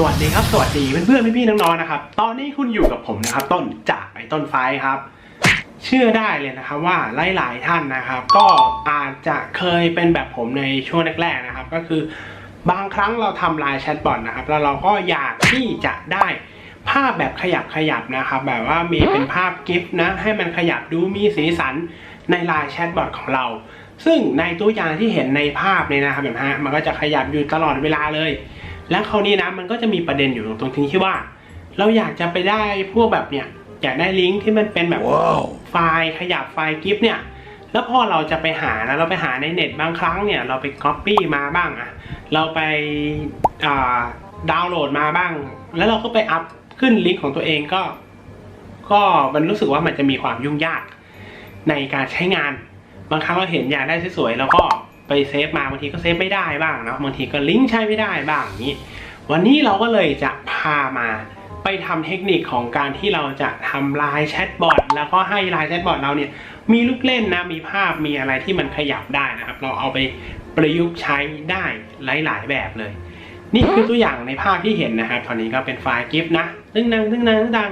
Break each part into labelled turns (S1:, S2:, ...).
S1: สวัสดีครับ สวัสดีเพื่อนๆพี่ๆน้องๆนะครับ ตอนนี้คุณอยู่กับผมนะครับ ต้นจากไอ้ต้นไฟครับ เชื่อได้เลยนะครับว่าหลาย ๆ ท่านนะครับ ก็อาจจะเคยเป็นแบบผมในช่วงแรก ๆ นะครับ ก็คือบางครั้งเราทำลน์แชทบอทนะครับ แล้วเราก็อยากที่จะได้ภาพแบบขยับขยับนะครับ แบบว่ามีเป็นภาพกิฟต์นะ ให้มันขยับดูมีสีสันในไลน์แชทบอทของเรา ซึ่งในตัวอย่างที่เห็นในภาพเนี่ยนะครับแบบฮะมันก็จะขยับอยู่ตลอดเวลาเลย แล้วคราวนี้นะมันก็จะมีประเด็นอยู่ตรงที่ว่า เราอยากจะไปได้พวกแบบเนี่ยอยากได้ลิงก์ที่มันเป็นแบบไฟล์ขยับไฟล์กิฟต์เนี่ยแล้วพอเราจะไปหานะเราไปหาในเน็ตบางครั้งเนี่ยเราไปก๊อปปี้มาบ้างอะเราไปอ่าดาวน์โหลดมาบ้าง แล้วเราก็ไปอัพขึ้นลิงก์ของตัวเองก็ ก็มันรู้สึกว่ามันจะมีความยุ่งยากในการใช้งาน บางครั้งเราเห็นอยากได้สวยๆแล้วก็ ไปเซฟมาบางทีก็เซฟไม่ได้บ้างนะบางทีก็ลิงก์ใช้ไม่ได้บ้างอย่างนี้ วันนี้เราก็เลยจะพามาไปทำเทคนิคของการที่เราจะทำไลน์แชทบอทแล้วก็ให้ไลน์แชทบอทเราเนี่ยมีลูกเล่นนะมีภาพมีอะไรที่มันขยับได้นะครับ เราเอาไปประยุกต์ใช้ได้หลายๆแบบเลย นี่คือตัวอย่างในภาพที่เห็นนะครับตอนนี้ก็เป็นไฟล์กิฟต์นะตึ้งนังตึ้งนังตึ้งนัง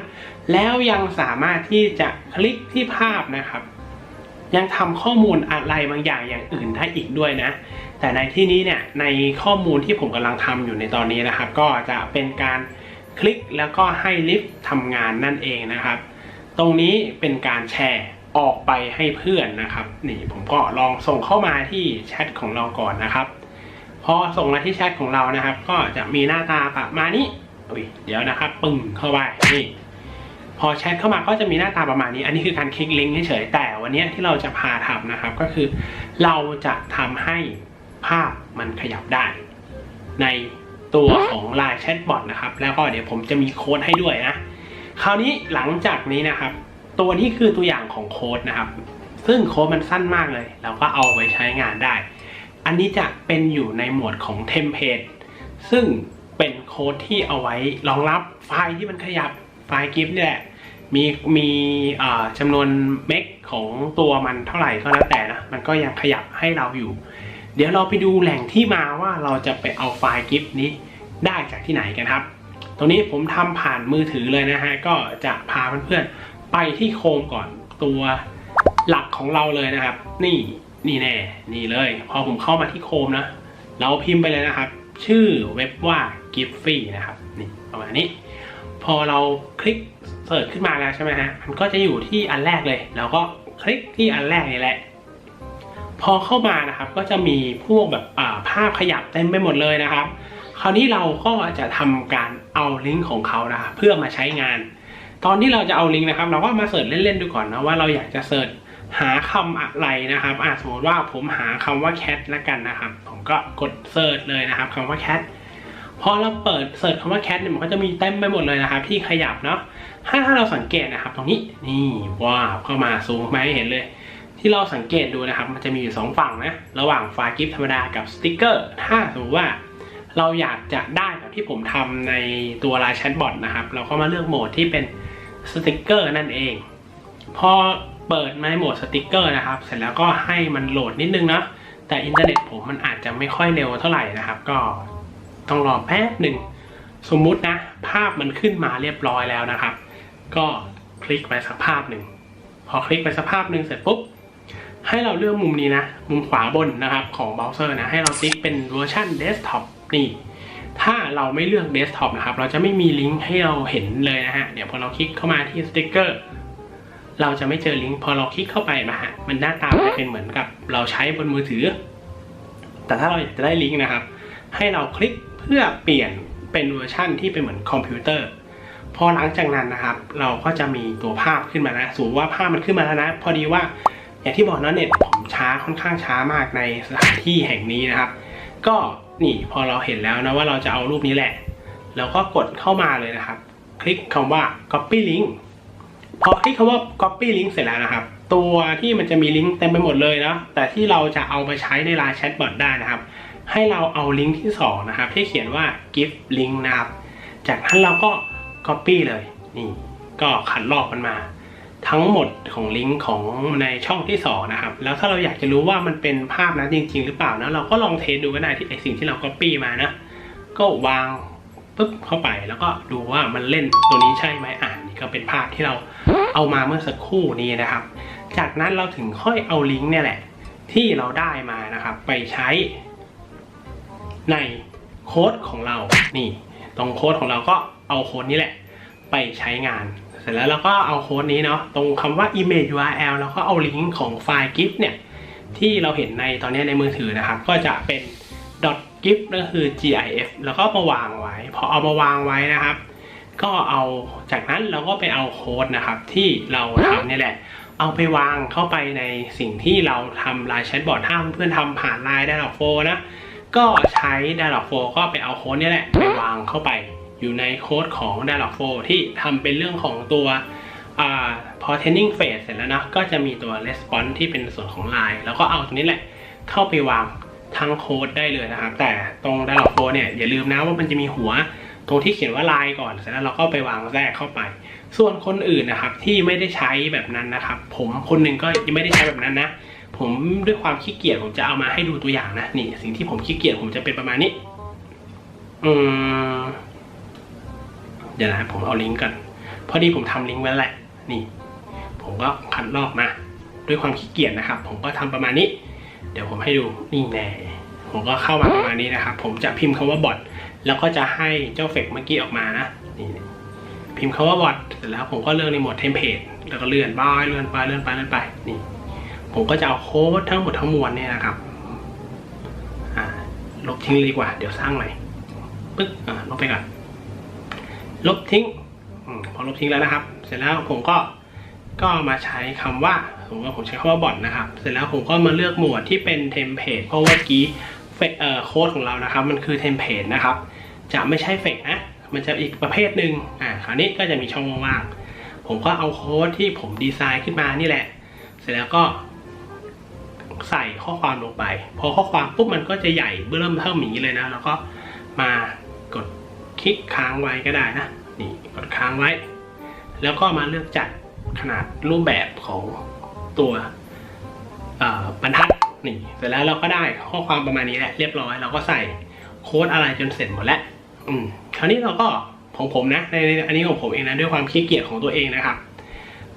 S1: แล้วยังสามารถที่จะคลิกที่ภาพนะครับ ยังทำข้อมูลอะไรบางอย่างอย่างอื่นได้อีกด้วยนะ แต่ในที่นี้เนี่ยในข้อมูลที่ผมกำลังทำอยู่ในตอนนี้นะครับ ก็จะเป็นการคลิกแล้วก็ให้ลิฟต์ทำงานนั่นเองนะครับ ตรงนี้เป็นการแชร์ออกไปให้เพื่อนนะครับ นี่ผมก็ลองส่งเข้ามาที่แชทของเราก่อนนะครับพอส่งมาที่แชทของเรานะครับ ก็จะมีหน้าตาประมาณนี้อุ้ยเดี๋ยวนะครับ ปึ้งเข้าไปนี่ พอแชทเข้ามาก็จะมีหน้าตาประมาณนี้ อันนี้คือการคลิกลิงก์เฉยๆแต่วันนี้ที่เราจะพาทำนะครับก็คือเราจะทำให้ภาพมันขยับได้ ในตัวของ Line Chatbot นะครับ แล้วก็เดี๋ยวผมจะมีโค้ดให้ด้วยนะ คราวนี้หลังจากนี้นะครับ ตัวนี้คือตัวอย่างของโค้ดนะครับ ซึ่งโค้ดมันสั้นมากเลย เราก็เอาไว้ใช้งานได้ อันนี้จะเป็นอยู่ในหมวดของเทมเพลตซึ่งเป็นโค้ดที่เอาไว้รองรับไฟล์ที่มันขยับ ไฟล์กิฟต์เนี่ยแหละมีมีจำนวนเมกของตัวมันเท่าไหร่ก็แล้วแต่นะ มันก็ยังขยับให้เราอยู่ เดี๋ยวเราไปดูแหล่งที่มาว่าเราจะไปเอาไฟล์กิฟต์นี้ได้จากที่ไหนกันครับ ตรงนี้ผมทำผ่านมือถือเลยนะฮะ ก็จะพาเพื่อนๆไปที่โคมก่อนตัวหลักของเราเลยนะครับ นี่นี่แน่ นี่เลย พอผมเข้ามาที่โคมนะ เราพิมพ์ไปเลยนะครับ ชื่อเว็บว่า g i f f y นะครับ นี่ประมาณนี้ พอเราคลิกเสิร์ชขึ้นมาแล้วใช่ไหมฮะ มันก็จะอยู่ที่อันแรกเลยเราก็คลิกที่อันแรกนี่แหละ พอเข้ามานะครับ ก็จะมีพวกแบบภาพขยับเต็มไปหมดเลยนะครับ คราวนี้เราก็จะทำการเอาลิงก์ของเขานะเพื่อมาใช้งาน ตอนที่เราจะเอาลิงก์นะครับ เราก็มาเสิร์ชเล่นๆดูก่อนนะว่าเราอยากจะเสิร์ชหาคำอะไรนะครับอ่าสมมติว่าผมหาคำว่า cat แล้วกันนะครับ ผมก็กดเสิร์ชเลยนะครับคำว่า cat พอเราเปิดเสิร์ชคำว่า cat เนี่ยมันก็จะมีเต็มไปหมดเลยนะครับที่ขยับเนาะถ้าถ้าเราสังเกตนะครับ ตรงนี้นี่ว้าวเข้ามาซูมมาให้เห็นเลย ที่เราสังเกตดูนะครับ มันจะมีอยู่สองฝั่งนะระหว่างไฟล์กิฟต์ธรรมดากับสติกเกอร์ ถ้าสมมติว่าเราอยากจะได้แบบที่ผมทำในตัวไลน์แชทบอทนะครับ เราก็มาเลือกโหมดที่เป็นสติกเกอร์นั่นเอง พอเปิดในโหมดสติกเกอร์นะครับ เสร็จแล้วก็ให้มันโหลดนิดนึงนะแต่อินเทอร์เน็ตผมมันอาจจะไม่ค่อยเร็วเท่าไหร่นะครับ ก็ ต้องรอแป๊บหนึ่งสมมุตินะ ภาพมันขึ้นมาเรียบร้อยแล้วนะครับ ก็คลิกไปสักภาพหนึ่งพอคลิกไปสักภาพหนึ่งเสร็จปุ๊บให้เราเลือกมุมนี้นะ มุมขวาบนนะครับของเบราว์เซอร์นะ ให้เราติ๊กเป็นเวอร์ชันเดสก์ท็อปนี่ ถ้าเราไม่เลือกเดสก์ท็อปนะครับ เราจะไม่มีลิงก์ให้เราเห็นเลยนะฮะ เดี๋ยวพอเราคลิกเข้ามาที่สติ๊กเกอร์ เราจะไม่เจอลิงก์ พอเราคลิกเข้าไปมาฮะ มันหน้าตาจะเป็นเหมือนกับเราใช้บนมือถือ แต่ถ้าเราอยากจะได้ลิงก์นะครับ ให้เราคลิกเพื่อเปลี่ยนเป็นเวอร์ชั่นที่เป็นเหมือนคอมพิวเตอร์พอหลังจากนั้นนะครับ เราก็จะมีตัวภาพขึ้นมานะสมมติว่าภาพมันขึ้นมาแล้วนะ พอดีว่าอย่างที่บอกนะเน็ตผมช้าค่อนข้างช้ามากในสถานที่แห่งนี้นะครับ ก็นี่พอเราเห็นแล้วนะว่าเราจะเอารูปนี้แหละเราก็กดเข้ามาเลยนะครับ คลิกคำว่า copy link พอคลิกคำว่า copy link เสร็จแล้วนะครับ ตัวที่มันจะมีลิงก์เต็มไปหมดเลยนะแต่ที่เราจะเอาไปใช้ในไลน์แชทบอทได้นะครับ ให้เราเอาลิงก์ที่สองนะครับที่เขียนว่า gift link นะครับ จากนั้นเราก็ copy เลยนี่ก็ขันลอกมันมา ทั้งหมดของลิงก์ของในช่องที่สองนะครับ แล้วถ้าเราอยากจะรู้ว่ามันเป็นภาพนั้นจริง ๆ หรือเปล่านะเราก็ลองเทสดูก็ได้ที่ไอสิ่งที่เรา copy มานะ ก็วางปุ๊บเข้าไปแล้วก็ดูว่ามันเล่นตัวนี้ใช่ไหมอ่านนี่ก็เป็นภาพที่เราเอามาเมื่อสักครู่นี้นะครับ จากนั้นเราถึงค่อยเอาลิงก์เนี่ยแหละ ที่เราได้มานะครับ ไปใช้ ในโค้ดของเรา นี่ ตรงโค้ดของเราก็เอาโค้ดนี้แหละ ไปใช้งาน เสร็จแล้วเราก็เอาโค้ดนี้เนาะ ตรงคำว่า image URL แล้วก็เอาลิงก์ของไฟล์ GIF เนี่ย ที่เราเห็นในตอนนี้ในมือถือนะครับ ก็จะเป็น .gif ก็คือ gif แล้วก็มาวางไว้ พอเอามาวางไว้นะครับ ก็เอาจากนั้นเราก็ไปเอาโค้ดนะครับ ที่เราทำนี่แหละ เอาไปวางเข้าไปในสิ่งที่เราทำไลน์แชทบอทถ้าเพื่อนๆทำผ่านไลน์ Dialog 4นะ ก็ใช้ Dialog 4ก็ไปเอาโค้ดนี่แหละไปวางเข้าไป อยู่ในโค้ดของ Dialog 4ที่ทำเป็นเรื่องของตัวอพอ training phase เสร็จแล้วนะก็จะมีตัว response ที่เป็นส่วนของ Line แล้วก็เอาตรงนี้แหละเข้าไปวางทั้งโค้ดได้เลยนะครับ แต่ตรง Dialog 4เนี่ยอย่าลืมนะว่ามันจะมีหัวตรงที่เขียนว่า Line ก่อนเสร็จแล้วเราก็ไปวางแทรกเข้าไป ส่วนคนอื่นนะครับที่ไม่ได้ใช้แบบนั้นนะครับ ผมคนหนึ่งก็ยังไม่ได้ใช้แบบนั้นนะ ผมด้วยความขี้เกียจผมจะเอามาให้ดูตัวอย่างนะนี่สิ่งที่ผมขี้เกียจผมจะเป็นประมาณนี้ อืมเดี๋ยวนะผมเอาลิงก์กันพอดีผมทำลิงก์ไว้แหละ นี่ ผมก็คัดลอกมาด้วยความขี้เกียจนะครับ ผมก็ทำประมาณนี้ เดี๋ยวผมให้ดูนี่แน่ผมก็เข้ามาประมาณนี้นะครับ ผมจะพิมพ์คำว่าบอทแล้วก็จะให้เจ้าเฟกเมื่อกี้ออกมานะนี่พิมพ์คำว่าบอทเสร็จแล้วผมก็เลือกในโหมดเทมเพลตแล้วก็เลื่อนไปเลื่อนไปเลื่อนไปเลื่อนไปนี่ ผมก็จะเอาโค้ดทั้งหมดทั้งมวลเนี่ยนะครับลบทิ้งเลยดีกว่า เดี๋ยวสร้างใหม่ปึ๊บลบไปก่อน ลบทิ้งอพอลบทิ้งแล้วนะครับ เสร็จแล้วผมก็ก็มาใช้คำว่าผมว่าผมใช้คำว่าบอทนะครับ เสร็จแล้วผมก็มาเลือกหมวดที่เป็นเทมเพลตเพราะว่าเมื่อกี้เอ่อโค้ดของเรานะครับ มันคือเทมเพลตนะครับ จะไม่ใช่เฟกนะ มันจะอีกประเภทหนึ่งอ่าคราวนี้ก็จะมีช่องว่าง ผมก็เอาโค้ดที่ผมดีไซน์ขึ้นมานี่แหละ เสร็จแล้วก็ ใส่ข้อความลงไป พอข้อความปุ๊บมันก็จะใหญ่เริ่มเท่าหมีเลยนะ แล้วก็มากดคลิกค้างไว้ก็ได้นะนี่กดค้างไว้ แล้วก็มาเลือกจัดขนาดรูปแบบของตัวบรรทัดนี่เสร็จแล้วเราก็ได้ข้อความประมาณนี้แหละเรียบร้อยเราก็ใส่โค้ดอะไรจนเสร็จหมดแล้วอืมคราวนี้เราก็ของผมนะในอันนี้ของผมเองนะด้วยความขี้เกียจของตัวเองนะครับ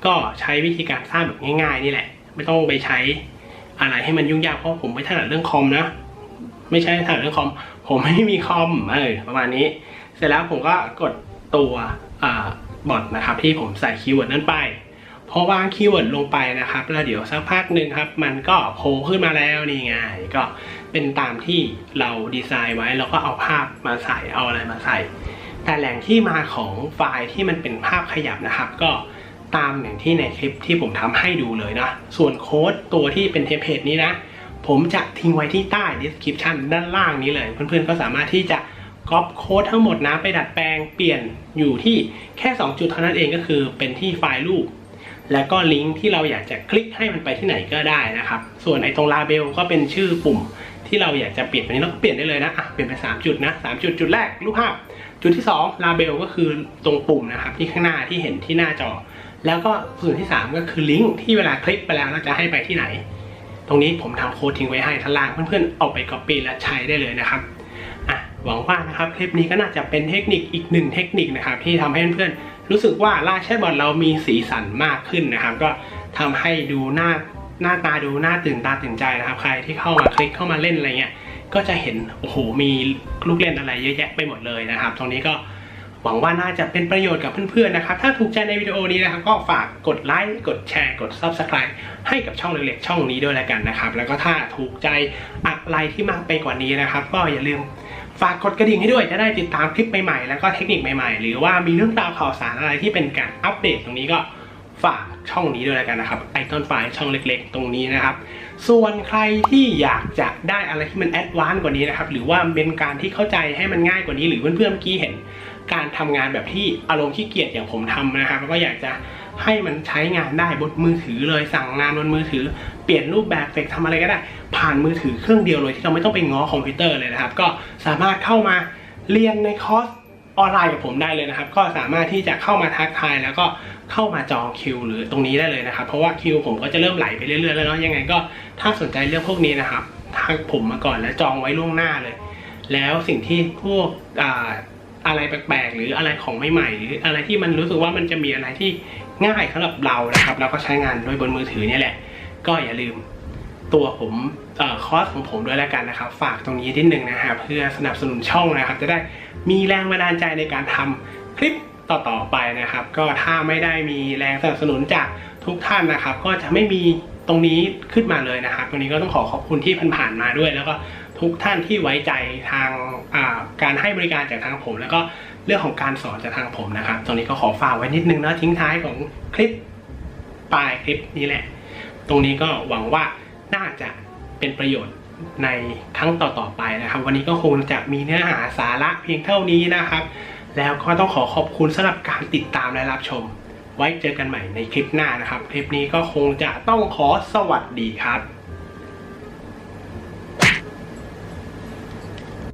S1: ก็ใช้วิธีการสร้างแบบง่าย ๆ นี่แหละ ไม่ต้องไปใช้ อะไรให้มันยุ่งยากเพราะผมไม่ถนัดเรื่องคอมนะ ไม่ใช่ถนัดเรื่องคอม ผมไม่มีคอมเออประมาณนี้ เสร็จแล้วผมก็กดตัวอบอทนะครับที่ผมใส่คีย์เวิร์ดนั้นไปพอวางคีย์เวิร์ดลงไปนะครับ แล้วเดี๋ยวสักพักหนึ่งครับ มันก็โผล่ขึ้นมาแล้วนี่ไงก็เป็นตามที่เราดีไซน์ไว้แล้วก็เอาภาพมาใส่เอาอะไรมาใส่ แต่แหล่งที่มาของไฟล์ที่มันเป็นภาพขยับนะครับ ก็ ตามอย่างที่ในคลิปที่ผมทำให้ดูเลยนะ ส่วนโค้ดตัวที่เป็นเทมเพลตนี้นะ ผมจะทิ้งไว้ที่ใต้ description ด้านล่างนี้เลย เพื่อนๆก็สามารถที่จะก๊อปโค้ดทั้งหมดนะไปดัดแปลงเปลี่ยนอยู่ที่แค่ 2 จุดเท่านั้นเองก็คือเป็นที่ไฟล์รูป แล้วก็ลิงก์ที่เราอยากจะคลิกให้มันไปที่ไหนก็ได้นะครับ ส่วนไอ้ตรงลาเบลก็เป็นชื่อปุ่มที่เราอยากจะเปลี่ยนไปนี้เราก็เปลี่ยนได้เลยนะอะเปลี่ยนไป3จุดนะ3จุดจุดแรกรูปภาพ จุดที่2ลาเบลก็คือตรงปุ่มนะครับที่ข้างหน้าที่เห็นที่หน้าจอ แล้วก็ส่วนที่ 3 ก็คือลิงก์ที่เวลาคลิกไปแล้วเราจะให้ไปที่ไหน ตรงนี้ผมทำโค้ดทิ้งไว้ให้ท่านล่างเพื่อนๆเอาไป copy และใช้ได้เลยนะครับอะหวังว่านะครับคลิปนี้ก็น่าจะเป็นเทคนิคอีกหนึ่งเทคนิคนะครับที่ทำให้เพื่อนๆรู้สึกว่าล่าแชทบอทเรามีสีสันมากขึ้นนะครับ ก็ทำให้ดูหน้าหน้าตาดูหน่าตื่นตาตื่นใจนะครับ ใครที่เข้ามาคลิกเข้ามาเล่นอะไรเงี้ยก็จะเห็นโอ้โหมีลูกเล่นอะไรเยอะแยะไปหมดเลยนะครับ ตรงนี้ก็ หวังว่าน่าจะเป็นประโยชน์กับเพื่อนๆนะครับ ถ้าถูกใจในวิดีโอนี้นะครับ ก็ฝากกดไลค์กดแชร์ กด Subscribe ให้กับช่องเล็กๆช่องนี้ด้วยแล้วกันนะครับ แล้วก็ถ้าถูกใจอะไรที่มากไปกว่านี้นะครับ ก็อย่าลืมฝากกดกระดิ่งให้ด้วยจะได้ติดตามคลิปใหม่ๆ แล้วก็เทคนิคใหม่ๆ หรือว่ามีเรื่องราวข่าวสารอะไรที่เป็นการอัปเดตตรงนี้ก็ฝากช่องนี้ด้วยแล้วกันนะครับไอคอนไฟล์ช่องเล็กๆ ตรงนี้นะครับ ส่วนใครที่อยากจะได้อะไรที่มันแอดวานซ์กว่านี้นะครับ หรือว่าเป็นการที่เข้าใจให้มันง่ายกว่านี้ หรือเพื่อนๆเมื่อกี้เห็น การทำงานแบบที่อารมณ์ขี้เกียจอย่างผมทำนะครับก็อยากจะให้มันใช้งานได้บนมือถือเลยสั่งงานบนมือถือ เปลี่ยนรูปแบบเฟกทำอะไรก็ได้ ผ่านมือถือเครื่องเดียวเลยที่เราไม่ต้องไปง้อคอมพิวเตอร์เลยนะครับ ก็สามารถเข้ามาเรียนในคอร์สออนไลน์กับผมได้เลยนะครับ ก็สามารถที่จะเข้ามาทักทายแล้วก็เข้ามาจองคิวหรือตรงนี้ได้เลยนะครับ เพราะว่าคิวผมก็จะเริ่มไหลไปเรื่อยๆแล้วเนาะยังไงก็ถ้าสนใจเรื่องพวกนี้นะครับทักผมมาก่อนแล้วจองไว้ล่วงหน้าเลย แล้วสิ่งที่พวก อะไรแปลกๆ หรืออะไรของใหม่ๆหรืออะไรที่มันรู้สึกว่ามันจะมีอะไรที่ง่ายสำหรับเรานะครับ แล้วก็ใช้งานโดยบนมือถือเนี่ยแหละ ก็อย่าลืมตัวผมอคอร์สของผมด้วยแล้วกันนะครับ ฝากตรงนี้นิดนึงนะครับเพื่อสนับสนุนช่องนะครับ จะได้มีแรงบันดาลใจในการทำคลิปต่อๆไปนะครับ ก็ถ้าไม่ได้มีแรงสนับสนุนจากทุกท่านนะครับ ก็จะไม่มีตรงนี้ขึ้นมาเลยนะครับ ตรงนี้ก็ต้องขอขอบคุณที่ผ่านๆมาด้วยแล้วก็ ทุกท่านที่ไว้ใจทางการให้บริการจากทางผม แล้วก็เรื่องของการสอนจากทางผมนะครับ ตรงนี้ก็ขอฝากไว้นิดนึงนะทิ้งท้ายของคลิปปลายคลิปนี้แหละ ตรงนี้ก็หวังว่าน่าจะเป็นประโยชน์ในครั้งต่อๆไปนะครับ วันนี้ก็คงจะมีเนื้อหาสาระเพียงเท่านี้นะครับ แล้วก็ต้องขอขอบคุณสำหรับการติดตามและรับชม ไว้เจอกันใหม่ในคลิปหน้านะครับ คลิปนี้ก็คงจะต้องขอสวัสดีครับ